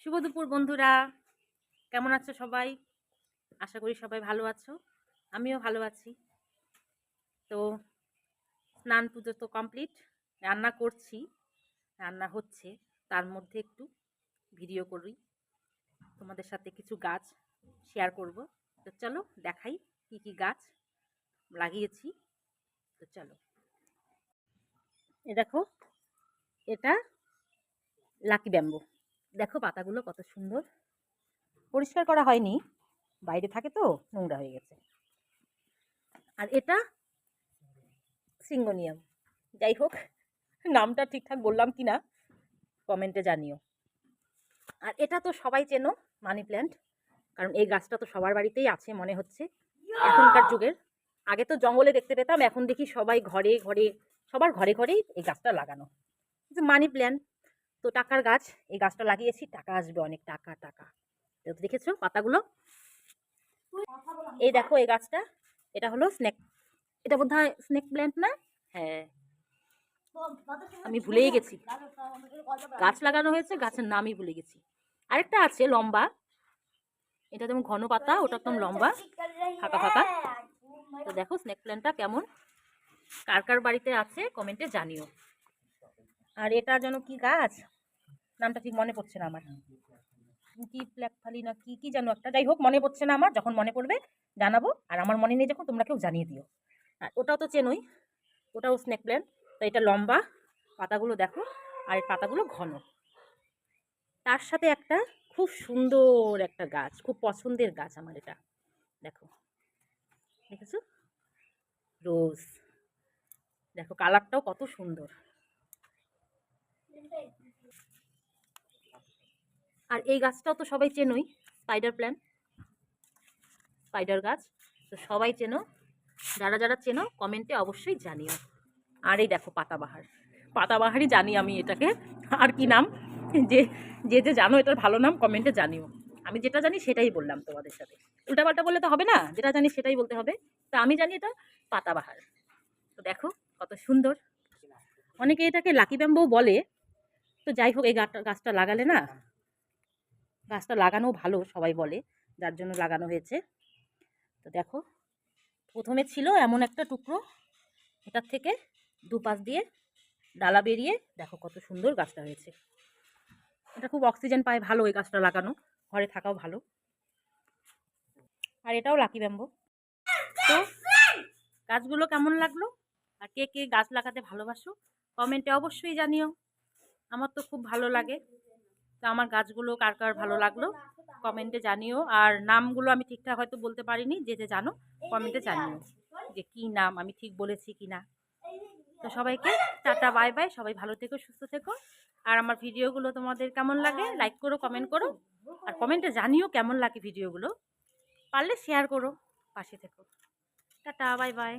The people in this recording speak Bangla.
শুভ দুপুর, বন্ধুরা। কেমন আছো সবাই? আশা করি সবাই ভালো আছো। আমিও ভালো আছি। তো স্নান পুজো তো কমপ্লিট, রান্না করছি, রান্না হচ্ছে। তার মধ্যে একটু ভিডিও করি। তোমাদের সাথে কিছু গাছ শেয়ার করব। তো চলো দেখাই কি কি গাছ লাগিয়েছি। তো চলো। এ দেখো, এটা লাকি ব্যাম্বো দেখো পাতাগুলো কত সুন্দর। পরিষ্কার করা হয়নি বাইরে থাকে তো নোংরা হয়ে গেছে। আর এটা সিঙ্গোনিয়াম। যাই হোক নামটা ঠিকঠাক বললাম কি না কমেন্টে জানিও। আর এটা তো সবাই চেনো মানি প্ল্যান্ট কারণ এই গাছটা তো সবার বাড়িতেই আছে মনে হচ্ছে। এখনকার যুগের। আগে তো জঙ্গলে দেখতে পেতাম এখন দেখি সবাই ঘরে ঘরে সবার ঘরে ঘরেই এই গাছটা লাগানো। মানি প্ল্যান্ট তো টাকার গাছ, এই গাছটা লাগিয়েছি, টাকা আসবে অনেক, টাকা টাকা। তো দেখেছ পাতাগুলো? এই দেখো এই গাছটা, এটা হলো স্নেক, এটা বোধ হয় স্নেক প্ল্যান্ট না? হ্যাঁ। আমি ভুলেই গেছি। গাছ লাগানো হয়েছে, গাছের নামই ভুলে গেছি। আরেকটা আছে, লম্বা। এটা যেমন ঘন পাতা, ওটা একদম লম্বা, ফাঁকা ফাঁকা। তো দেখো স্নেক প্ল্যান্টটা কেমন? কার কার বাড়িতে আছে, কমেন্টে জানিও। আর এটা যেন কি গাছ? নামটা ঠিক মনে পড়ছে না আমার। কি ব্ল্যাক ফালি না কি কি যেন একটা। যাই হোক, মনে পড়ছে না আমার। যখন মনে পড়বে, জানাব। আর আমার মনে নেই যখন, তোমরা কেউ জানিয়ে দিও। আর ওটাও তো চেনই। ওটাও স্নেক প্ল্যান্ট তো এটা লম্বা। পাতাগুলো দেখো। আর এই পাতাগুলো ঘন। তার সাথে একটা খুব সুন্দর একটা গাছ। খুব পছন্দের গাছ আমার এটা। দেখো। দেখেছ? রোজ। দেখো কালারটাও কত সুন্দর। আর এই গাছটাও তো সবাই চেনই স্পাইডার প্ল্যান স্পাইডার গাছ, তো সবাই চেনো, যারা যারা চেনো, কমেন্টে অবশ্যই জানিও। আর এই দেখো পাতাবাহার, পাতাবাহারই জানি আমি এটাকে, আর কি নাম, যে যে যে জানো এটার ভালো নাম, কমেন্টে জানিও। আমি যেটা জানি সেটাই বললাম তোমাদের সাথে। উল্টাপাল্টা বললে তো হবে না, যেটা জানি সেটাই বলতে হবে। তো আমি জানি এটা পাতাবাহার। তো দেখো কত সুন্দর। অনেকে এটাকে লাকি ব্যাম্বও বলে তো যাই হোক এই গাছটা গাছটা লাগালে না গাছটা লাগানো ভালো সবাই বলে যার জন্য লাগানো হয়েছে। তো দেখো প্রথমে ছিল এমন একটা টুকরো এটার থেকে দুপাশ দিয়ে ডালা বেরিয়ে দেখো কত সুন্দর গাছটা হয়েছে। এটা খুব অক্সিজেন পায় ভালো এই গাছটা লাগানো ঘরে থাকাও ভালো। আর এটাও লাকি ব্যাম্বো। তো গাছগুলো কেমন লাগল? আর কে কে গাছ লাগাতে ভালোবাসো কমেন্টে অবশ্যই জানিও। আমার তো খুব ভালো লাগে। তো আমার গাছগুলো কার কার ভালো লাগল কমেন্টে জানিও। আর নামগুলো আমি ঠিকঠাক হয়তো বলতে পারিনি, যে যে জানো কমেন্টে জানিও যে কি নাম, আমি ঠিক বলেছি কি না তো সবাইকে টাটা বাই বাই সবাই ভালো থেকো, সুস্থ থেকো। আর আমার ভিডিওগুলো তোমাদের কেমন লাগে লাইক করো কমেন্ট করো। আর কমেন্টে জানিও কেমন লাগে ভিডিওগুলো। পারলে শেয়ার করো, পাশে থেকো। Tata bye bye